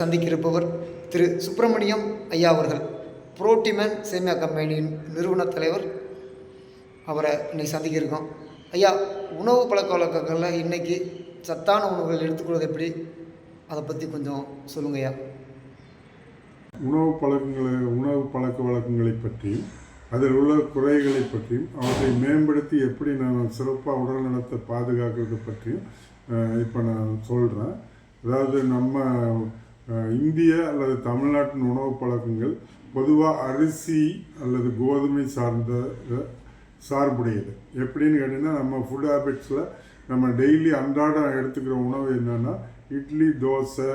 சந்திக்கிருப்பவர் திரு சுப்பிரமணியம் ஐயா அவர்கள் புரோட்டிமேன் சேமியா கம்பெனியின் நிறுவன தலைவர். அவரை இன்னைக்கு சந்திக்கிருக்கோம். ஐயா உணவு பழக்க வழக்கங்களில் இன்னைக்கு சத்தான உணவுகள் எடுத்துக்கொள்வது எப்படி? அதை பற்றி கொஞ்சம் சொல்லுங்க ஐயா. உணவு பழக்கங்களை உணவு பழக்க வழக்கங்களை பற்றியும் அதில் உள்ள குறைகளை பற்றியும் அவற்றை மேம்படுத்தி எப்படி நான் சிறப்பாக உடல் நலத்தை பாதுகாக்கிறது பற்றியும் இப்போ நான் சொல்கிறேன் அதாவது நம்ம இந்திய அல்லது தமிழ்நாட்டின் உணவு பழக்கங்கள் பொதுவாக அரிசி அல்லது கோதுமை சார்ந்த சார்புடையது. எப்படின்னு கேட்டிங்கன்னா நம்ம ஃபுட் ஹேபிட்ஸில் நம்ம டெய்லி அன்றாடம் எடுத்துக்கிற உணவு என்னென்னா இட்லி தோசை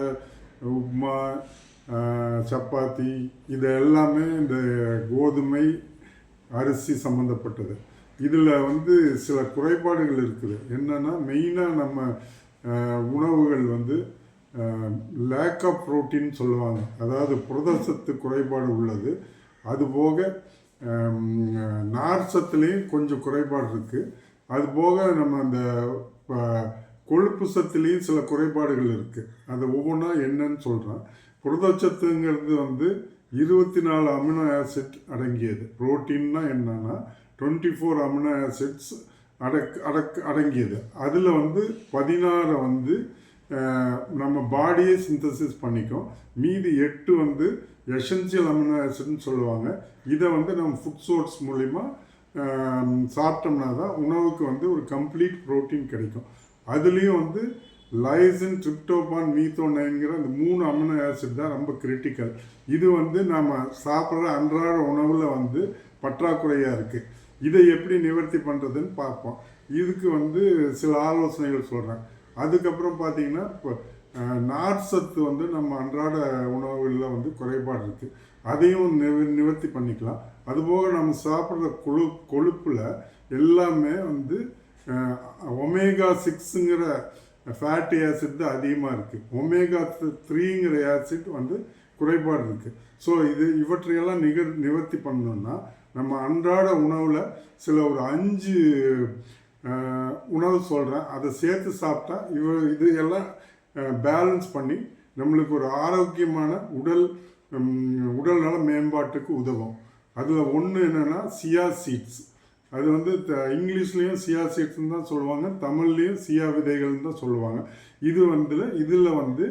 உப்மா சப்பாத்தி இது எல்லாமே இந்த கோதுமை அரிசி சம்மந்தப்பட்டது இதில் வந்து சில குறைபாடுகள் இருக்குது. என்னென்னா மெயினாக நம்ம உணவுகள் வந்து லேக் ஆஃப் புரோட்டீன் சொல்லுவாங்க. அதாவது புரதசத்து குறைபாடு உள்ளது. அதுபோக ஆம், நார் சத்துலேயும் கொஞ்சம் குறைபாடு இருக்குது அதுபோக நம்ம அந்த ப- கொழுப்பு சத்துலேயும் சில குறைபாடுகள் இருக்குது அது ஒவ்வொன்றா என்னன்னு சொல்கிறேன் புரதச்சத்துங்கிறது வந்து இருபத்தி நாலு அமினோ ஆசிட் அடங்கியது. புரோட்டீன்னா என்னன்னா டுவெண்ட்டி ஃபோர் அமினோ ஆசிட்ஸ் அடக் அடக் அடங்கியது. அதில் வந்து பதினாறை வந்து நம்ம பாடியே சிந்தசிஸ் பண்ணிக்கும். மீதி எட்டு வந்து எசென்சியல் அமினோ ஆசிட்னு சொல்லுவாங்க. இதை வந்து நம்ம ஃபுட் சோர்ஸ் மூலிமா சாப்பிட்டோம்னா தான் உணவுக்கு வந்து ஒரு கம்ப்ளீட் புரோட்டீன் கிடைக்கும். அதுலேயும் வந்து லைசின் ட்ரிப்டோபான் மீத்தோனைங்கிற அந்த மூணு அமினோ ஆசிட் தான் ரொம்ப கிரிட்டிக்கல் இது வந்து நம்ம சாப்பிட்ற அன்றாட உணவில் வந்து பற்றாக்குறையாக இருக்குது இதை எப்படி நிவர்த்தி பண்ணுறதுன்னு பார்ப்போம். இதுக்கு வந்து சில ஆலோசனைகள் சொல்கிறேன் அதுக்கப்புறம் பார்த்தீங்கன்னா இப்போ நார் சத்து வந்து நம்ம அன்றாட உணவுகளில் வந்து குறைபாடு இருக்குது அதையும் நிவ நிவர்த்தி பண்ணிக்கலாம். அதுபோக நம்ம சாப்பிட்ற கொழு கொழுப்பில் எல்லாமே வந்து ஒமேகா சிக்ஸுங்கிற ஃபேட்டி ஆசிட் தான் அதிகமாக இருக்குது ஒமேகா த்ரீங்கிற ஆசிட் வந்து குறைபாடு இருக்குது ஸோ இது இவற்றையெல்லாம் நிகர் நிவர்த்தி பண்ணணும்னா நம்ம அன்றாட உணவில் சில ஒரு அஞ்சு உணவு சொல்கிறேன் அதை சேர்த்து சாப்பிட்டா இவ இது எல்லாம் பேலன்ஸ் பண்ணி நம்மளுக்கு ஒரு ஆரோக்கியமான உடல் உடல் நல மேம்பாட்டுக்கு உதவும். அதில் ஒன்று என்னென்னா சியா சீட்ஸ். அது வந்து த- இங்கிலீஷ்லேயும் சியா சீட்ஸ்னு தான் சொல்லுவாங்க தமிழ்லேயும் சியா விதைகள்னு தான் சொல்லுவாங்க. இது வந்து இதில் வந்து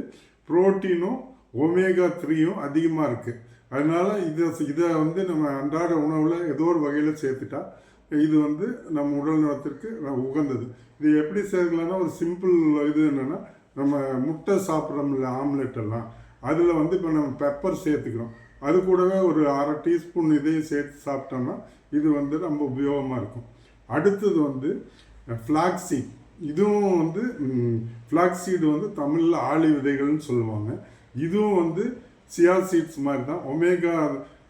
புரோட்டீனும் ஒமேகா த்ரீயும் அதிகமாக இருக்குது அதனால் இதை இதை வந்து நம்ம அன்றாட உணவில் ஏதோ ஒரு வகையில் சேர்த்துட்டா இது வந்து நம்ம உடல் நலத்திற்கு உகந்தது. இது எப்படி சேர்க்கலாம்னா ஒரு சிம்பிள் இது என்னென்னா நம்ம முட்டை சாப்பிட்றோம்ல ஆம்லெட் எல்லாம். அதில் வந்து இப்போ நம்ம பெப்பர் சேர்த்துக்கிறோம். அது கூடவே ஒரு அரை டீஸ்பூன் இதையும் சேர்த்து சாப்பிட்டோம்னா இது வந்து ரொம்ப உபயோகமாக இருக்கும். அடுத்தது வந்து ஃப்ளாக்ஸீட் இதுவும் வந்து ஃப்ளாக்ஸீடு வந்து தமிழில் ஆளி விதைகள்னு சொல்லுவாங்க. இதுவும் வந்து சியா சீட்ஸ் மாதிரி தான். Omega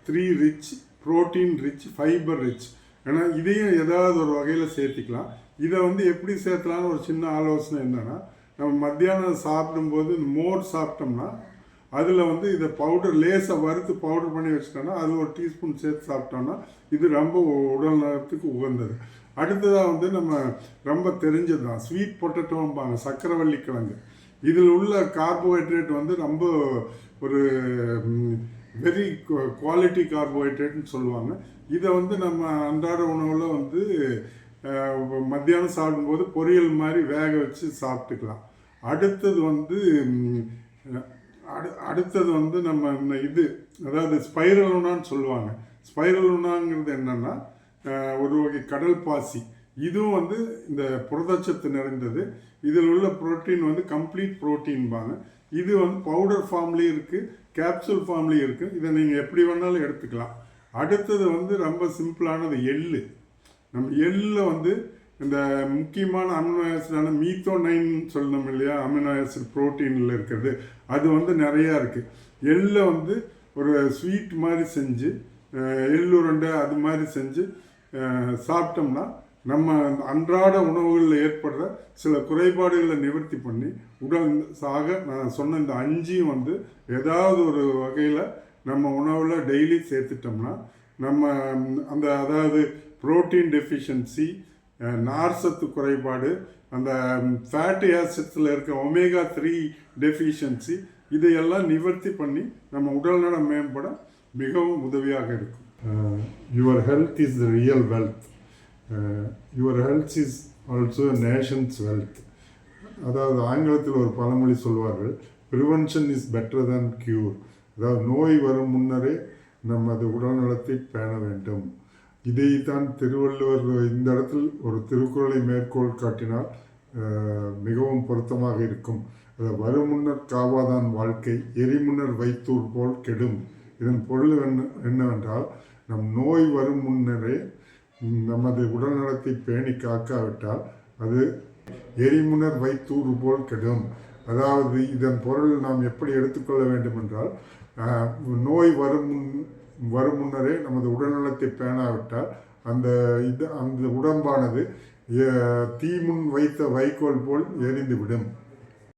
three rich protein rich fibre rich ஏன்னா இதையும் ஏதாவது ஒரு வகையில் சேர்த்திக்கலாம். இதை வந்து எப்படி சேர்த்தலான்னு ஒரு சின்ன ஆலோசனை என்னன்னா நம்ம மத்தியானம் சாப்பிடும்போது மோர் சாப்பிட்டோம்னா அதில் வந்து இதை பவுடர் லேசாக வறுத்து பவுடர் பண்ணி வச்சிட்டோன்னா அது ஒரு டீஸ்பூன் சேர்த்து சாப்பிட்டோம்னா இது ரொம்ப உடல் நலத்துக்கு உகந்தது. அடுத்ததாக வந்து நம்ம ரொம்ப தெரிஞ்சது தான் ஸ்வீட் பொட்டட்டோம்பாங்க சக்கரவள்ளி கிழங்கு. இதில் உள்ள கார்போஹைட்ரேட் வந்து ரொம்ப ஒரு வெரி குவாலிட்டி கார்போஹைட்ரேட்னு சொல்லுவாங்க. இதை வந்து நம்ம அன்றாட உணவில் வந்து மத்தியானம் சாப்பிடும்போது பொரியல் மாதிரி வேக வச்சு சாப்பிட்டுக்கலாம். அடுத்தது வந்து அடு அடுத்தது வந்து நம்ம இந்த இது அதாவது ஸ்பைரல் உணான்னு சொல்லுவாங்க. ஸ்பைரல் உணாங்கிறது என்னென்னா ஒரு வகை கடல் பாசி. இதுவும் வந்து இந்த புரதச்சத்து நிறைந்தது. இதில் உள்ள புரோட்டீன் வந்து கம்ப்ளீட் புரோட்டீன்பாங்க இது வந்து பவுடர் ஃபார்ம்லேயும் இருக்குது கேப்சூல் ஃபார்ம்லேயும் இருக்குது இதை நீங்கள் எப்படி வேணாலும் எடுத்துக்கலாம். அடுத்தது வந்து ரொம்ப சிம்பிளானது எள்ளு. நம்ம எள்ளில் வந்து இந்த முக்கியமான அமினோ ஆசிடான மீத்தோனைன் சொல்லணும் இல்லையா? அமினோ ஆசிட் புரோட்டீனில் இருக்கிறது. அது வந்து நிறையா இருக்குது எள்ளை வந்து ஒரு ஸ்வீட் மாதிரி செஞ்சு எள்ளுருண்டை அது மாதிரி செஞ்சு சாப்பிட்டோம்னா நம்ம அன்றாட உணவுகளில் ஏற்படுற சில குறைபாடுகளை நிவர்த்தி பண்ணி உடல் சாக நான் சொன்ன இந்த அஞ்சையும் வந்து ஏதாவது ஒரு வகையில் நம்ம உணவில் டெய்லி சேர்த்துட்டோம்னா நம்ம அந்த அதாவது புரோட்டீன் டெஃபிஷியன்சி நார்சத்து குறைபாடு அந்த ஃபேட்டி ஆசிட்ஸில் இருக்க ஒமேகா த்ரீ டெஃபிஷியன்சி இதையெல்லாம் நிவர்த்தி பண்ணி நம்ம உடல்நலம் மேம்பட மிகவும் உதவியாக இருக்கும். Your health is the real wealth. Your health is also nation's wealth அதாவது ஆங்கிலத்தில் ஒரு பழமொழி சொல்வார்கள் prevention is better than cure அதாவது நோய் வரும் முன்னரே நமது உடல்நலத்தை பேண வேண்டும். இதைத்தான் திருவள்ளுவர் இந்த இடத்தில் ஒரு திருக்குறளை மேற்கோள் காட்டினால் மிகவும் பொருத்தமாக இருக்கும். அது வரும் முன்னர் காவாதான் வாழ்க்கை எரிமுன்னர் வைத்தூர் போல் கெடும். இதன் பொருள் என்ன என்னவென்றால் நம் நோய் வரும் முன்னரே நமது உடல்நலத்தை பேணி காக்காவிட்டால் அது எரிமுனர் வைத்தூறு போல் கெடும். அதாவது இதன் பொருள் நாம் எப்படி எடுத்துக்கொள்ள வேண்டும் என்றால் நோய் வரும் வரும் முன்னரே நமது உடல்நலத்தை பேணாவிட்டால் அந்த இது அந்த உடம்பானது தீமுன் தீ முன் வைத்த வைக்கோல் போல் எரிந்துவிடும். விடும்